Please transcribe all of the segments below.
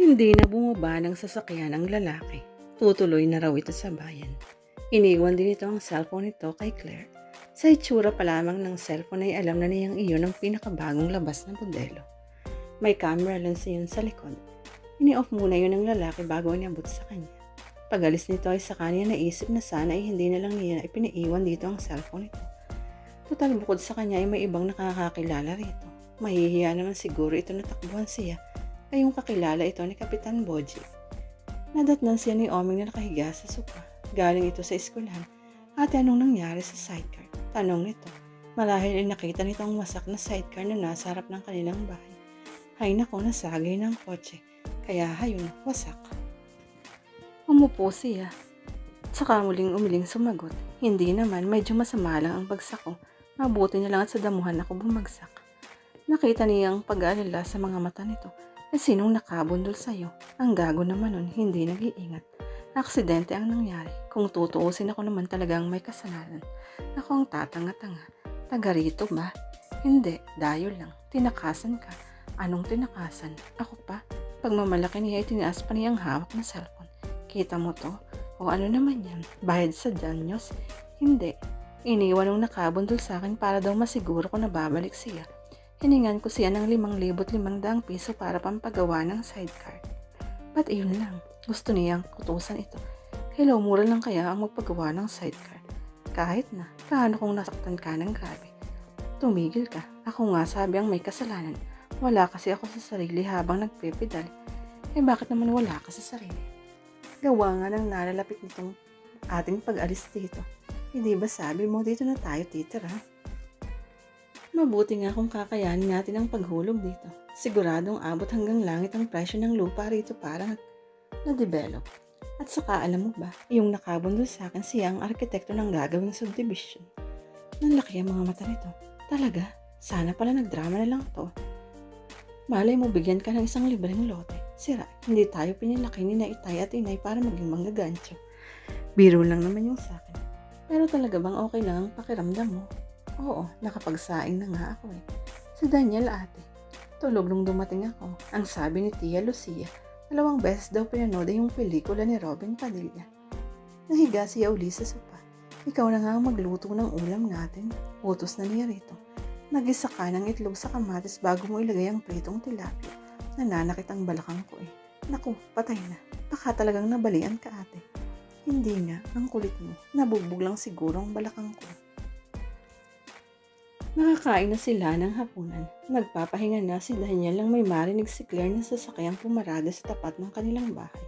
Hindi na bumaba ng sasakyan ang lalaki. Tutuloy na raw ito sa bayan. Iniwan din ito ang cellphone nito kay Claire. Sa itsura pa lamang ng cellphone ay alam na niyang iyon ang pinakabagong labas ng modelo. May camera lens yun sa likod. Ini-off muna yun ng lalaki bago niabot sa kanya. Pagalis nito ay sa kanya naisip na sana ay hindi na lang niya ipinaiwan dito ang cellphone nito. Total bukod sa kanya ay may ibang nakakakilala rito. Mahihiya naman siguro ito na takbuhan siya ay yung kakilala ito ni Kapitan Boji. Nadatnan siya ni Oming na nakahiga sa sopa. Galing ito sa eskwelahan. Ate anong nangyari sa sidecar? Tanong nito. Marahil ay nakita nito ang wasak na sidecar na nasa harap ng kanilang bahay. Hay nako, nasagay ng kotse. Kaya hayun, wasak. Umupo siya. Saka muling umiling sumagot. Hindi naman, medyo masama lang ang bagsak ko. Mabuti na lang at sa damuhan ako bumagsak. Nakita niya ang pag-aalala sa mga mata nito. Eh sinong nakabundol sa'yo? Ang gago naman nun, hindi nag-iingat. Aksidente ang nangyari. Kung tutuusin ako naman talagang may kasalanan. Ako ang tatanga-tanga. Taga rito ba? Hindi, dayo lang. Tinakasan ka. Anong tinakasan? Ako pa? Pagmamalaki niya, itinaas pa niya hawak na cellphone. Kita mo to? O ano naman yan? Bayad sa danyos? Hindi. Iniwan nung nakabundol sa akin para daw masiguro ko na babalik siya. Hiningan ko siya ng limang libot limang daang piso para pampagawa ng sidecar. Ba't iyon lang? Gusto niyang kutusan ito. Hello, mura lang kaya ang magpagawa ng sidecar. Kahit na, paano kung nasaktan ka ng grabe? Tumigil ka. Ako nga sabi ang may kasalanan. Wala kasi ako sa sarili habang nagpipedal. Eh bakit naman wala ka sa sarili? Gawa nga ng nalalapit nitong ating pag-alis dito. Hindi ba sabi mo dito na tayo titira? Mabuti nga kung kakayanin natin ang paghulog dito. Siguradong abot hanggang langit ang presyo ng lupa rito para na-develop. At saka alam mo ba, yung nakabundol sa akin siya ang arkitekto ng gagawing subdivision. Nanlaki ang mga mata nito. Talaga, sana pala nagdrama na lang to. Malay mo bigyan ka ng isang libreng lote. Sira, hindi tayo pinilaki ni na itay at inay para maging manggagancho. Biro lang naman yung sa akin. Pero talaga bang okay lang ang pakiramdam mo? Oo, nakapagsaing na nga ako eh. Si Daniel ate. Tulog nung dumating ako. Ang sabi ni Tia Lucia, dalawang beses daw pinanood yung pelikula ni Robin Padilla. Nahiga siya uli sa sopa. Ikaw na nga ang magluto ng ulam natin. Utos na niya rito. Nagisa ka ng itlog sa kamatis bago mo ilagay ang pritong tilapia. Nananakit ang balakang ko eh. Naku, patay na. Baka talagang nabalian ka ate. Hindi nga, ang kulit mo. Nabugbog lang siguro ang balakang ko. Nakakain na sila ng hapunan. Nagpapahinga na si Daniel lang may marinig si Claire na sasakyang pumarada sa tapat ng kanilang bahay.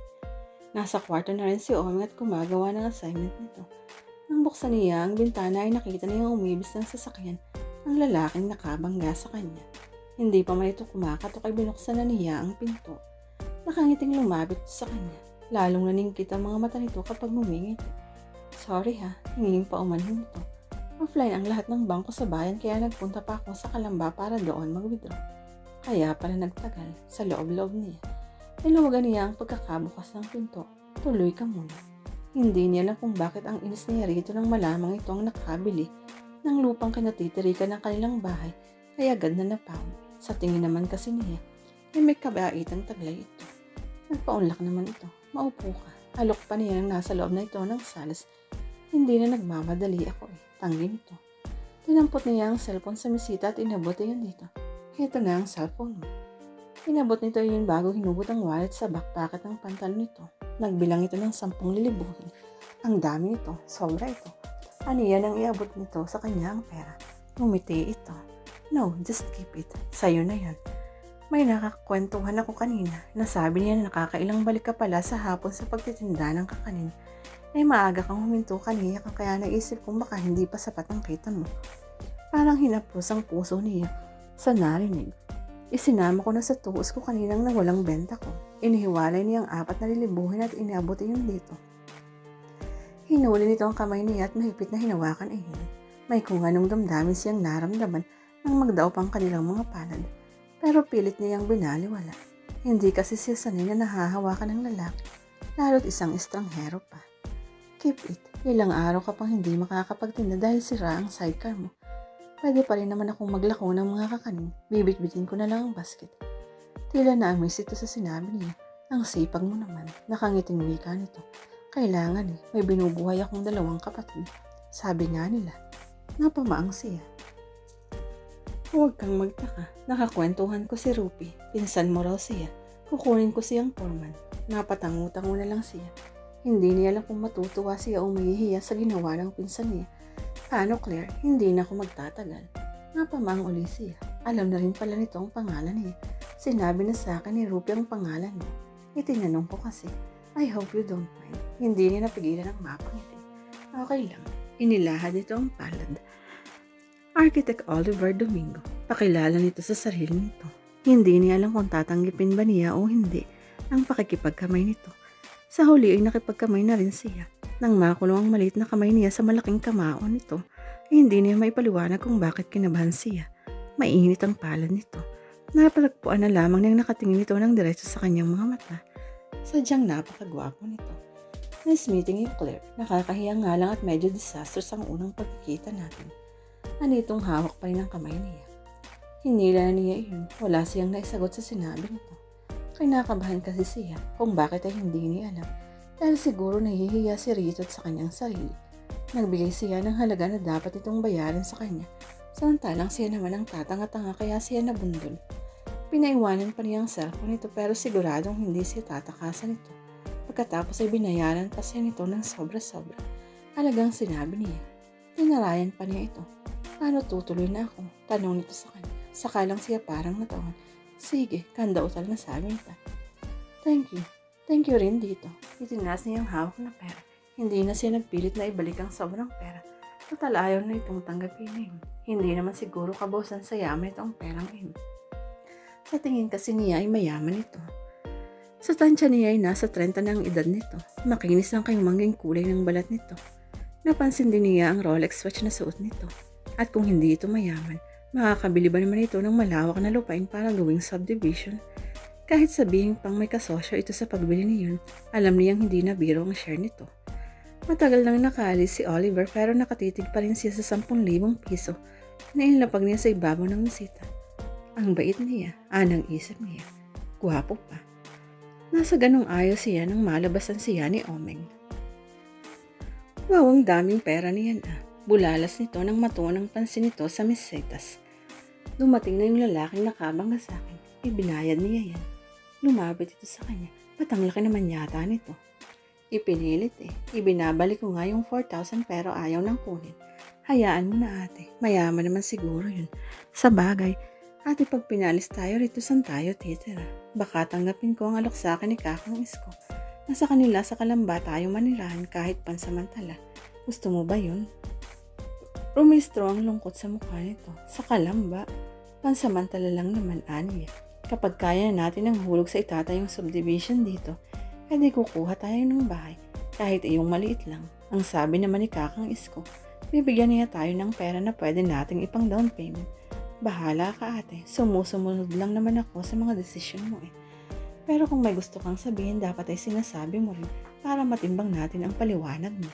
Nasa kwarto na rin si Oming at gumagawa ng assignment nito. Nang buksan niya ang bintana ay nakita niyang umibis ng sasakyan ang lalaking nakabangga sa kanya. Hindi pa man ito kumakatok ay binuksan na niya ang pinto. Nakangiting lumapit sa kanya. Lalong naningkit ang mga mata nito kapag mumingit. Sorry ha, hinging pa umanhin ito. Offline ang lahat ng bangko sa bayan kaya nagpunta pa ako sa Kalamba para doon mag-withdraw. Kaya pala nagtagal sa loob-loob niya. Niluwagan niya ang pagkakabukas ng pinto. Tuloy ka muna. Hindi niya alam kung bakit ang inis niya rito nang malamang ito ang nakabili ng lupang kinatitirikan ng kanilang bahay kaya agad na napaw. Sa tingin naman kasi niya, ay may kabaitang taglay ito. Nagpaunlak naman ito. Maupo ka. Alok pa niya nang nasa loob na ito ng salas. Hindi na nagmamadali ako eh. Tanggi nito. Tinampot niya ang cellphone sa mesita at inabot yun dito. Ito na ang cellphone mo. Inabot nito yun bago hinugot ang wallet sa backpacket ng pantalon nito. Nagbilang ito ng sampung lilibuhin. Ang dami nito. Sobra ito. Ano yan ang iabot nito sa kanya pera? Umiti ito. No, just keep it. Sa'yo na yan. May nakakwentuhan ako kanina. Nasabi niya na nakakailang balik ka pala sa hapon sa pagtitinda ng kakanin. Ay maaga kang huminto kanina kaya naisip kong baka hindi pa sapat ang kita mo. Parang hinapos ang puso niya sa narinig. Isinama ko na sa tuos ko kaninang nawalang benta ko. Inihiwalay niya ang apat na lilibuhin at inabot yun dito. Hinuli nito ang kamay niya at mahigpit na hinawakan iyon. May kung anong damdamin siyang naramdaman nang magdaw pang kanilang mga palad. Pero pilit niyang binaliwala. Hindi kasi siya sanay na nahahawakan ng lalaki, lalo't isang estranghero pa. Keep it. Ilang araw ka pang hindi makakapagtinda dahil sira ang sidecar mo. Pwede pa rin naman akong maglako ng mga kakanin. Bibitbitin ko na lang ang basket. Tila na amis ito sa sinabi niya. Ang sipag mo naman, nakangiting wika nito. Kailangan eh, may binubuhay akong dalawang kapatid. Sabi nga nila, napamaang siya. Huwag kang magtaka, nakakwentuhan ko si Rupi. Pinsan mo raw siya. Kukunin ko siyang foreman. Napatango-tango na lang siya. Hindi niya alam kung matutuwa siya o mahihiya sa ginawa ng pinsan niya. Paano Claire, hindi na ako magtatagal. Napamang uli siya. Alam na rin pala nito ang pangalan niya. Sinabi na sa akin ni Rupi ang pangalan niya. Itinanong ko kasi, I hope you don't mind. Hindi niya napigilan ang mapangiti. Okay lang. Inilahad nito ang palad. Architect Oliver Domingo. Pakilala nito sa sarili nito. Hindi niya alam kung tatanggipin ba niya o hindi ang pakikipagkamay nito. Sa huli ay nakipagkamay na rin siya. Nang makulong ang maliit na kamay niya sa malaking kamao nito, ay hindi niya maipaliwanag kung bakit kinabahan siya. Mainit ang palad nito. Napalagpuan na lamang niyang nakatingin ito ng diretso sa kanyang mga mata. Sadyang napakagwapo nito. Nice meeting you, Claire. Nakakahiya nga lang at medyo disastrous ang unang pagkikita natin. Anitong hawak pa rin ang kamay niya. Hinila niya iyon. Wala siyang naisagot sa sinabi nito. Kinakabahan kasi siya kung bakit ay hindi niya alam. Dahil siguro nahihiya si Rito sa kanyang sarili. Nagbigay siya ng halaga na dapat itong bayaran sa kanya. Samantalang siya naman ang tatanga-tanga kaya siya nabundol. Pinaiwanan pa niya ang cellphone nito pero siguradong hindi siya tatakasan nito. Pagkatapos ay binayaran pa siya nito ng sobra-sobra. Halagang sinabi niya. Tinarayan pa niya ito. Paano tutuloy na ako? Tanong nito sa kanya. Saka lang siya parang natawan. Sige, kanda utal na sabi nito. Thank you. Thank you rin dito. Itinaas niya ang hawak na pera. Hindi na siya nagpilit na ibalik ang sobrang pera. Total ayaw na itong tanggapin yun. Hindi naman siguro kabosan sa yaman itong perang yun. Sa tingin kasi niya ay mayaman ito. Sa tansya niya ay nasa 30 na ang edad nito. Makinis ang kayumanging kulay ng balat nito. Napansin din niya ang Rolex watch na suot nito. At kung hindi ito mayaman, makakabili ba naman ito ng malawak na lupain para gawing subdivision? Kahit sabihin pang may kasosyo ito sa pagbili niyon, alam niyang hindi na biro ang share nito. Matagal nang nakaalis si Oliver pero nakatitig pa rin siya sa 10,000 piso na inlapag niya sa ibabaw ng mesita. Ang bait niya, anang isip niya. Guwapo pa. Nasa ganong ayos siya nang malabasan siya ni Omeng. Wow, ang daming pera niyan ah. Bulalas nito nang matuon ang pansin nito sa mesetas. Dumating na yung lalaking nakabangga sa akin. Ibinayad niya yan. Lumapit ito sa kanya. Ba't ang laki naman yata nito? Ipinilit eh. Ibinabalik ko nga yung 4,000 pero ayaw nang kunin. Hayaan mo na ate. Mayaman naman siguro yun. Sa bagay, ate pag pinalis tayo rito san tayo titira. Baka tanggapin ko ang alok sa akin ni Kakang Isko. Nasa kanila sa kalamba tayo manirahan kahit pansamantala. Gusto mo ba yun? Rumistro ang lungkot sa mukha nito. Sa kalamba, pansamantala lang naman aniya. Kapag kaya na natin ang hulog sa itatayong subdivision dito, edi kukuha tayo ng bahay. Kahit iyong maliit lang. Ang sabi naman ni Kakang Isko, bibigyan niya tayo ng pera na pwede nating ipang down payment. Bahala ka ate, sumusumunod lang naman ako sa mga desisyon mo eh. Pero kung may gusto kang sabihin, dapat ay sinasabi mo rin para matimbang natin ang paliwanag mo.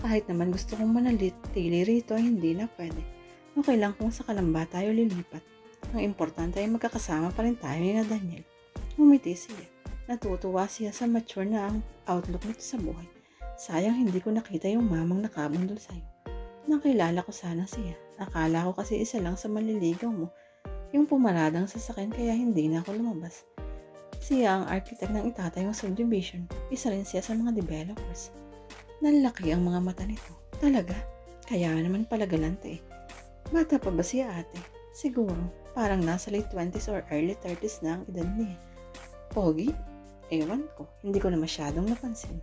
Kahit naman gusto kong manalit, tili rito ay hindi na pwede. Okay lang kung sa kalamba tayo lilipat. Ang importante ay magkakasama pa rin tayo ni na Daniel. Umiti siya. Natutuwa siya sa mature na ang outlook nito sa buhay. Sayang hindi ko nakita yung mamang nakabundol sa'yo. Nakilala ko sana siya. Akala ko kasi isa lang sa manliligaw mo. Yung pumaradang sasakyan kaya hindi na ako lumabas. Siya ang architect ng itatayong subdivision. Isa rin siya sa mga developers. Nanlaki ang mga mata nito. Talaga? Kaya naman pala galante eh. Bata pa ba siya ate? Siguro, parang nasa late 20s or early 30s na ang edad niya. Pogi? Ewan ko, hindi ko na masyadong napansin.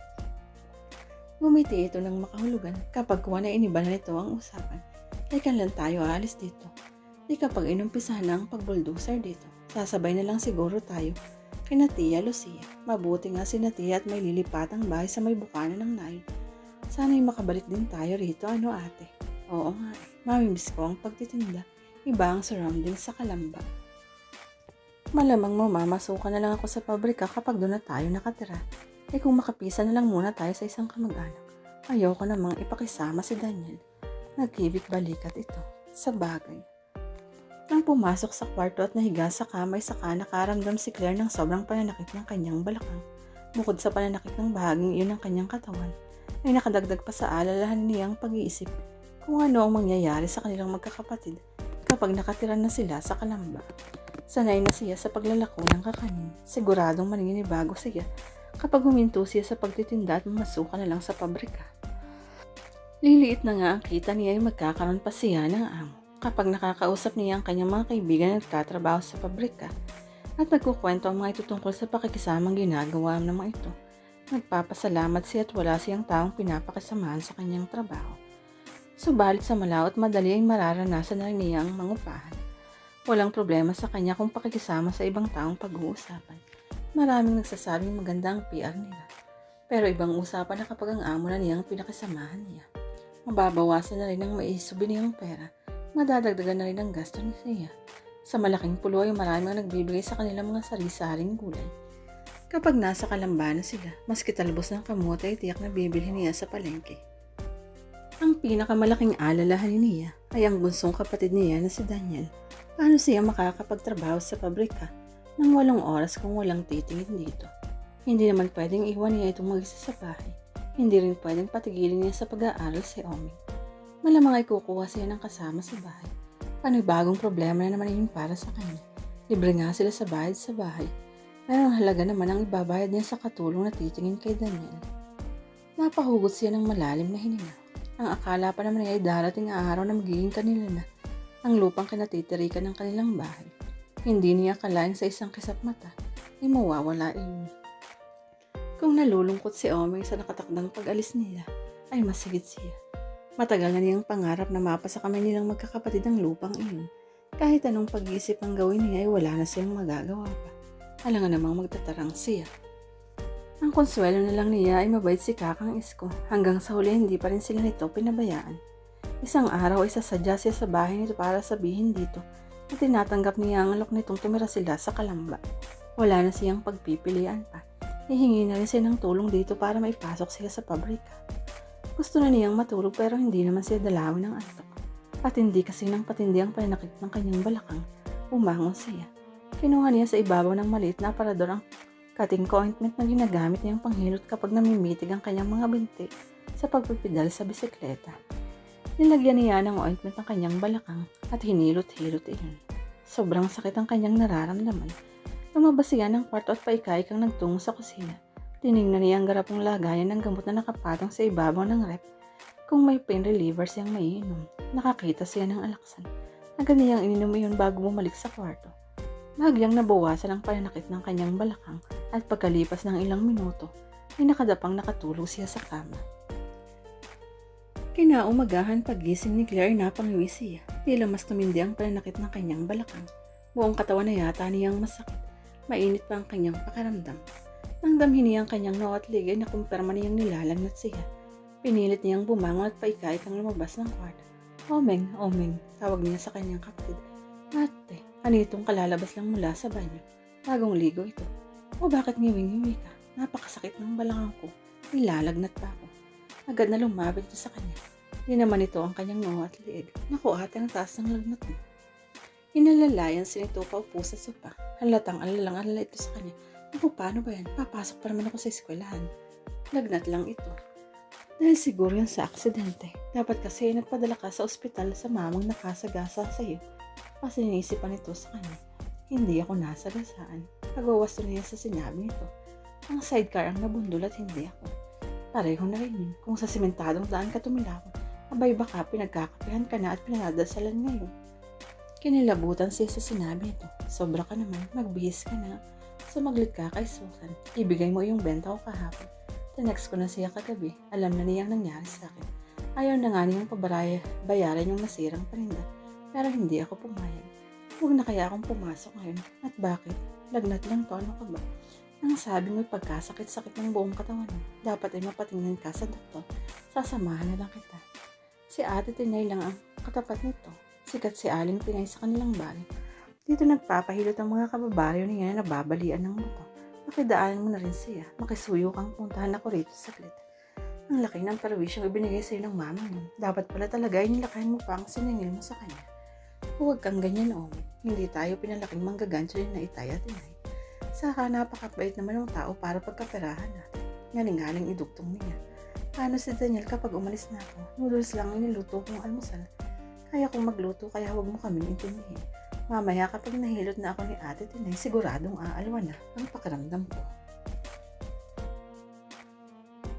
Ngumiti ito ng makahulugan kapag kuha na iniba na nito ang usapan. Teka lang tayo aalis dito. Di kapag inumpisahan na ang pagbulldozer dito, sasabay na lang siguro tayo kina Tia Lucia. Mabuti nga si Tia at may lilipatang bahay sa may bukana ng Nile. Sana'y makabalik din tayo rito, ano ate? Oo nga eh. Mamimiss ko ang pagtitinda. Iba ang surroundings sa Kalamba. Malamang mamamasukan na lang ako sa pabrika kapag doon na tayo nakatira. Eh kung makapisa na lang muna tayo sa isang kamag-anak. Ayoko namang ipakisama si Daniel. Nagkibit balikat ito. Sa bagay. Nang pumasok sa kwarto at nahiga sa kama ay saka nakaramdam si Claire ng sobrang pananakit ng kanyang balakang. Bukod sa pananakit ng bahaging iyon ng kanyang katawan, ay nakadagdag pa sa alalahan niyang pag-iisip kung ano ang mangyayari sa kanilang magkakapatid kapag nakatira na sila sa kalamba. Sanay na siya sa paglalako ng kakanin. Siguradong maninibago siya kapag huminto siya sa pagtitinda at mamasuka na lang sa pabrika. Liliit na nga ang kita niya ay magkakaroon pa siya ng amo kapag nakakausap niya ang kanyang mga kaibigan na nagtatrabaho sa pabrika at nagkukwento ang mga ito tungkol sa pakikisamang ginagawa ng mga ito. Nagpapasalamat siya at wala siyang taong pinapakasamahan sa kanyang trabaho. Subalit sa malaw at madali ay mararanasan na niya ang mangupahan. Walang problema sa kanya kung pakikisama sa ibang taong pag-uusapan. Maraming nagsasabing maganda ang PR nila. Pero ibang usapan na kapag ang amo na niyang pinakasamahan niya. Mababawasan na rin ang maisubi niyang pera. Madadagdagan na rin ang gasto ni siya. Sa malaking pulo ay marami ang nagbibigay sa kanilang mga sari-saring gulay. Kapag nasa kalamba na sila, maski talbos ng kamote ay tiyak na bibilhin niya sa palengke. Ang pinakamalaking alalahan niya ay ang bunsong kapatid niya na si Daniel. Paano siya makakapagtrabaho sa pabrika ng walong oras kung walang titingin dito? Hindi naman pwedeng iwan niya itong mag-isa sa bahay. Hindi rin pwedeng patigilin niya sa pag-aaral si Omi. Malamang ay kukuha siya ng kasama sa bahay. Panibagong problema na naman yun para sa kanya. Libre nga sila sa bayad sa bahay. Pero halaga naman ang ibabayad niya sa katulong na titingin kay Daniel. Napahugot siya ng malalim na hininga. Ang akala pa naman niya ay darating ang araw na magiging kanila na ang lupang kinatitirikan ng kanilang bahay. Hindi niya akalain sa isang kisap mata ay mawawala iyon. Kung nalulungkot si Omer sa nakatakdang pag-alis nila, ay masigit siya. Matagal na niyang pangarap na mapasa kami nilang magkakapatid ang lupang iyon. Kahit anong pag-iisip ang gawin niya ay wala na siyang magagawa pa. Alangan namang magtatarang siya. Ang konsuelo na lang niya ay mabait si Kakang Isko. Hanggang sa huli hindi pa rin sila nito pinabayaan. Isang araw ay sasadya siya sa bahay nito para sabihin dito na tinatanggap niya ang alok nitong tumira sila sa kalamba. Wala na siyang pagpipilian pa. Hihingi na rin siya ng tulong dito para maipasok sila sa pabrika. Gusto na niyang matulog pero hindi naman siya dalawin ng antok. Patindi kasi ng patindi ang pananakit ng kanyang balakang. Umangon siya. Kinuha niya sa ibabaw ng maliit na aparador ang cutting ointment na ginagamit niyang panghilot kapag namimitig ang kanyang mga binti sa pagpipidal sa bisikleta. Nilagyan niya ng ointment ang kanyang balakang at hinilot-hilot iyon. Sobrang sakit ang kanyang nararamdaman. Lumabas siya ng kwarto at paikaikang nagtungo sa kusina. Tiningnan niya ang garapong lagayan ng gamot na nakapatong sa ibabaw ng rep. Kung may pain reliever siyang maiinom, nakakita siya ng alaksan. Agad niyang ininom iyon bago bumalik sa kwarto. Bahagyang nabawasan ang pananakit ng kanyang balakang at pagkalipas ng ilang minuto, ay nakadapang nakatulog siya sa kama. Kinaumagahan pagising ni Claire napangiwi siya. Tila mas tumindi ang pananakit ng kanyang balakang. Buong katawan na yata niyang masakit. Mainit pa ang kanyang pakaramdam. Nang damhin niya ang kanyang noo at ligay na kumpirma niyang nilalagnat siya. Pinilit niyang bumangon at paikait ang lumabas ng kwarto. Omeng, Omeng, tawag niya sa kanyang kapatid. Ate, anitong kalalabas lang mula sa banyo. Bagong ligo ito. O bakit ngiwing-ngiwi ka? Napakasakit ng balakang ko. Nilalagnat pa ako. Agad na lumapit ito sa kanya. Di naman ito ang kanyang noo at liig. Naku ate, ang taas ng lagnat mo. Inalalayan si nito paupo sa sopa. Halatang alalang alala ito sa kanya. Naku, paano ba yan? Papasok pa naman ako sa eskwelahan. Lagnat lang ito. Dahil siguro yan sa aksidente. Dapat kasi nagpadala ka sa ospital sa mamang nakasagasa sa iyo. Kasi nisipan nito sa kanya. Hindi ako nasagasaan. Pagawas niya sa sinabi nito. Ang sidecar ang nabundol at hindi ako. Pareho na rin yun. Kung sa simentadong daan ka tumilakon, abay baka pinagkakapihan ka na at pinadasalan ngayon. Kinilabutan siya sa sinabi nito. Sobra ka naman, magbihis ka na. Sumaglit ka kay Susan. Ibigay mo yung benta ko kahapon. Tinext ko na siya kagabi. Alam na niyang nangyari sa akin. Ayaw na nga niyang pabaraya, bayaran yung nasirang paninda. Pero hindi ako pumayag. Huwag na kaya akong pumasok ngayon. At bakit? Lagnat lang to, ano ka ba? Ang sabi mo pagkasakit-sakit ng buong katawan mo, dapat ay mapatingnan ka sa doktor. Sasamahan na lang kita. Si ate Tinay lang ang katapat nito. Sikat si Aling Tinay sa kanilang bahay. Dito nagpapahilot ang mga kababaryo niya na nababalian ng buto. Makidaanan mo na rin siya. Makisuyo kang puntahan ako rito saglit. Ang laki ng perwisyong ibinigay sa'yo ng mama mo. Dapat pala talaga ay nilakayan mo pa ang siningil mo sa kanya. Huwag kang ganyan, Omi. Hindi tayo pinalaking manggagancho yun na itay at inay. Saka napakabait naman ng tao para pagkaperahan natin. Galing-galing idugtong niya. Paano si Daniel kapag umalis na ako? Noodles lang ang niluto kong almusal. Kaya kong magluto kaya huwag mo kaming intindihin. Mamaya kapag nahilot na ako ni ate Tinay, siguradong aalwa na ang pakiramdam ko.